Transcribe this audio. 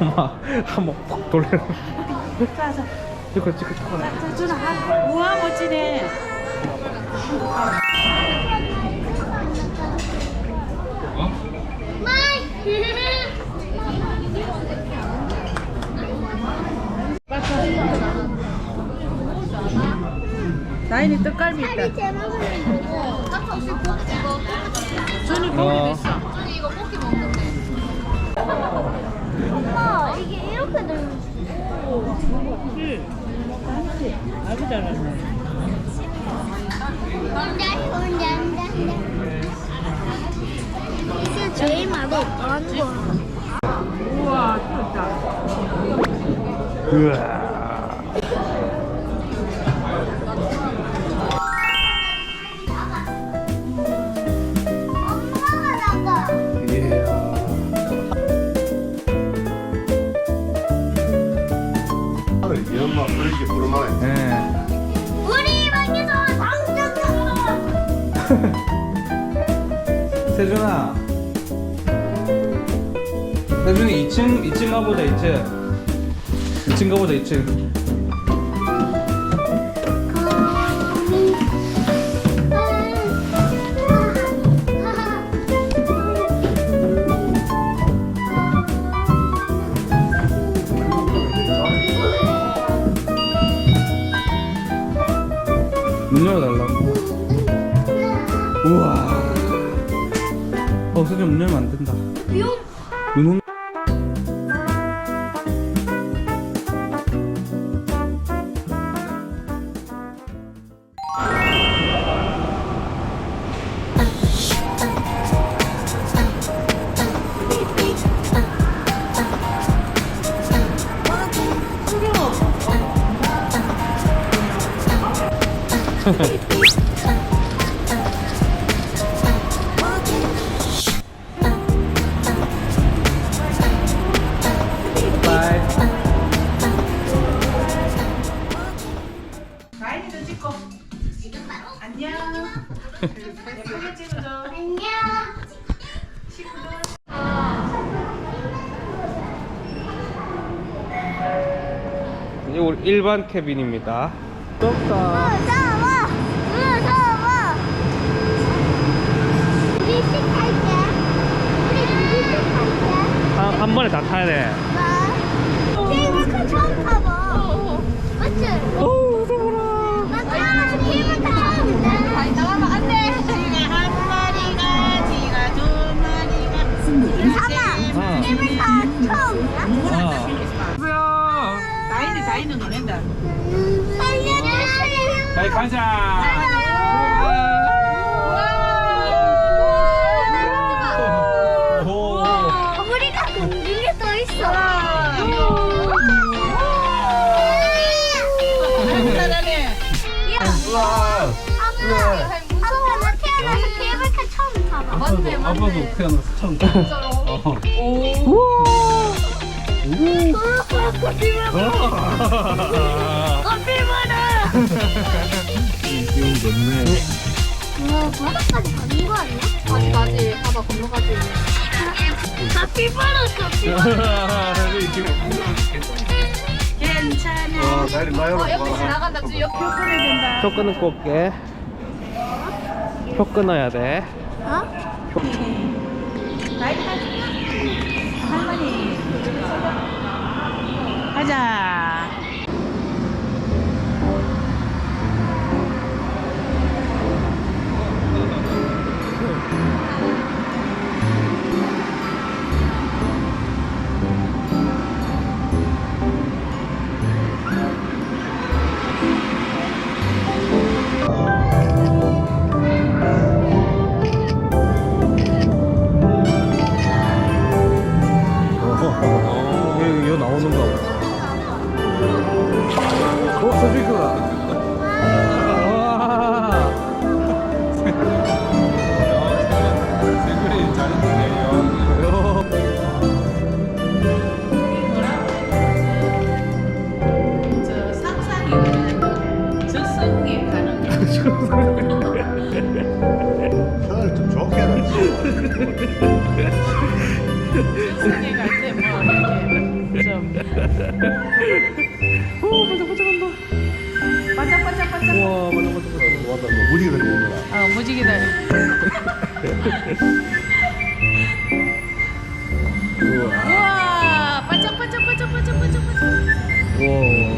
엄마 한번 푹 돌려. 자, 자, 찍어 찍어 준아, 한, 우와, 멋지네. 나인이 떡갈비 있다. 준이 고기도 어. 엄마 아주 잘하네. 이게 제일 맛없는 거 우와, 좋다. 으아. 세준아. 세준이 2층 2층 가보자 2층. 2층 가보자 2층. 문 열어달라고. 우와. 문 열면 안 된다. 눈 온. 바 나인이도 찍고. 안녕. 예쁘게 찍어줘. 안녕 이제 우리 일반 캐빈입니다. 덥다. 무서워 무서워 우리 식할게 우리 우리 식할게 한, 한 번에 다 타야 돼. 다인은 노랜다. 살려주세요 빨리 가자. 오. 우리가 공중에 떠 있어 잘하네. 아빠 아빠 나 태어나서 케이블카 처음 타봐. 아빠도 태어나서 처음. 진짜로? 어. 커피바다 기운 좋네. 우와 바다까지 가는 거 아니야? 아직 아직 바다 건너가지 커피바다 커피바다 괜찮아. 아, 나이 나요. 어 옆에 지나간다 쭉 옆에 표현해야 된다. 표 끊고 올게. 표 끊어야 돼. 어? 나인 하지. 할머니. 가자. 오 반짝반짝한다. 반짝반짝반짝. 우와 반짝반짝하다. 와다 무지개다 오늘. 아 무지개다. 우와. 우와 반짝반짝반짝반짝반짝반짝. 우와.